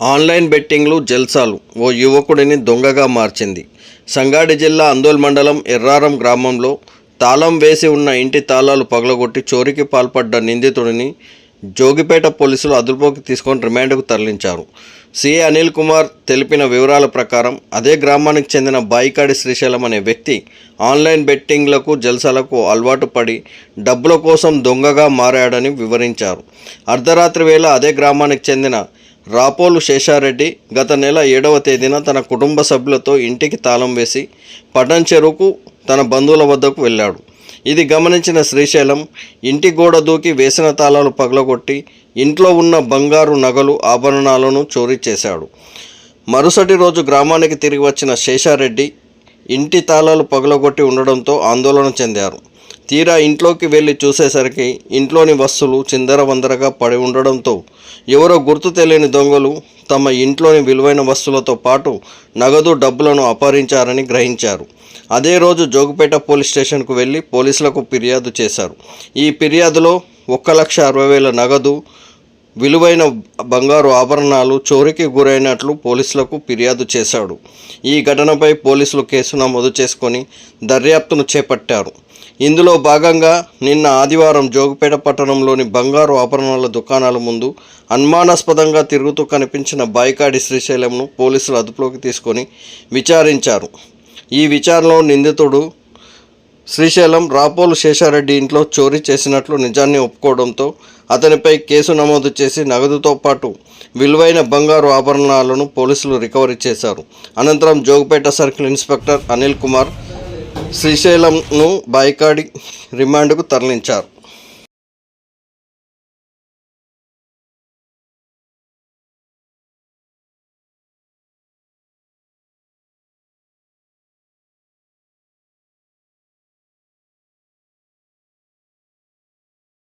Online బెట్టింగ్లు జల్సాలు. ఓ యువకుడిని దొంగగా మార్చింది. సంగాడి జిల్లా అందోల్ మండలం ఎర్రారం గ్రామంలో తాళం వేసి ఉన్న ఇంటి తాళాలు పగలగొట్టి చోరీకి పాల్పడ్డ నిందితుడిని జోగిపేట పోలీసులు అదుపులోకి తీసుకొని రిమాండ్కు తరలించారు. సిఏ అనిల్ కుమార్ తెలిపిన వివరాల ప్రకారం అదే గ్రామానికి చెందిన బాయికాడి శ్రీశైలం అనే వ్యక్తి ఆన్లైన్ బెట్టింగ్లకు జల్సాలకు అలవాటు పడి డబ్బుల కోసం దొంగగా మారాడని వివరించారు. అర్ధరాత్రి వేళ అదే గ్రామానికి చెందిన రాపోలు శేషారెడ్డి గత నెల ఏడవ తేదీన తన కుటుంబ సభ్యులతో ఇంటికి తాళం వేసి పటన్ చెరువుకు తన బంధువుల వద్దకు వెళ్ళాడు. ఇది గమనించిన శ్రీశైలం ఇంటి గోడ దూకి వేసిన తాళాలు పగలగొట్టి ఇంట్లో ఉన్న బంగారు నగలు ఆభరణాలను చోరీ చేశాడు. మరుసటి రోజు గ్రామానికి తిరిగి వచ్చిన శేషారెడ్డి ఇంటి తాళాలు పగలగొట్టి ఉండడంతో ఆందోళన చెందారు. తీరా ఇంట్లోకి వెళ్ళి చూసేసరికి ఇంట్లోని వస్తువులు చిందరవందరగా పడి ఉండడంతో ఎవరో గుర్తు తెలియని దొంగలు తమ ఇంట్లోని విలువైన వస్తువులతో పాటు నగదు డబ్బులను అపహరించారని గ్రహించారు. అదే రోజు జోగుపేట పోలీస్ స్టేషన్కు వెళ్ళి పోలీసులకు ఫిర్యాదు చేశారు. ఈ ఫిర్యాదులో ఒక్క లక్ష అరవై వేల నగదు విలువైన బంగారు ఆభరణాలు చోరీకి గురైనట్లు పోలీసులకు ఫిర్యాదు చేశాడు. ఈ ఘటనపై పోలీసులు కేసు నమోదు చేసుకొని దర్యాప్తును చేపట్టారు. ఇందులో భాగంగా నిన్న ఆదివారం జోగుపేట పట్టణంలోని బంగారు ఆభరణాల దుకాణాల ముందు అనుమానాస్పదంగా తిరుగుతూ కనిపించిన బాయికాడి శ్రీశైలంను పోలీసులు అదుపులోకి తీసుకొని విచారించారు. ఈ విచారణలో నిందితుడు శ్రీశైలం రాపోలు శేషారెడ్డి ఇంట్లో చోరీ చేసినట్లు నిజాన్ని ఒప్పుకోవడంతో అతనిపై కేసు నమోదు చేసి నగదుతో పాటు విలువైన బంగారు ఆభరణాలను పోలీసులు రికవరీ చేశారు. అనంతరం జోగపేట సర్కిల్ ఇన్స్పెక్టర్ అనిల్ కుమార్ శ్రీశైలంను బాయికాడి రిమాండ్కు తరలించారు.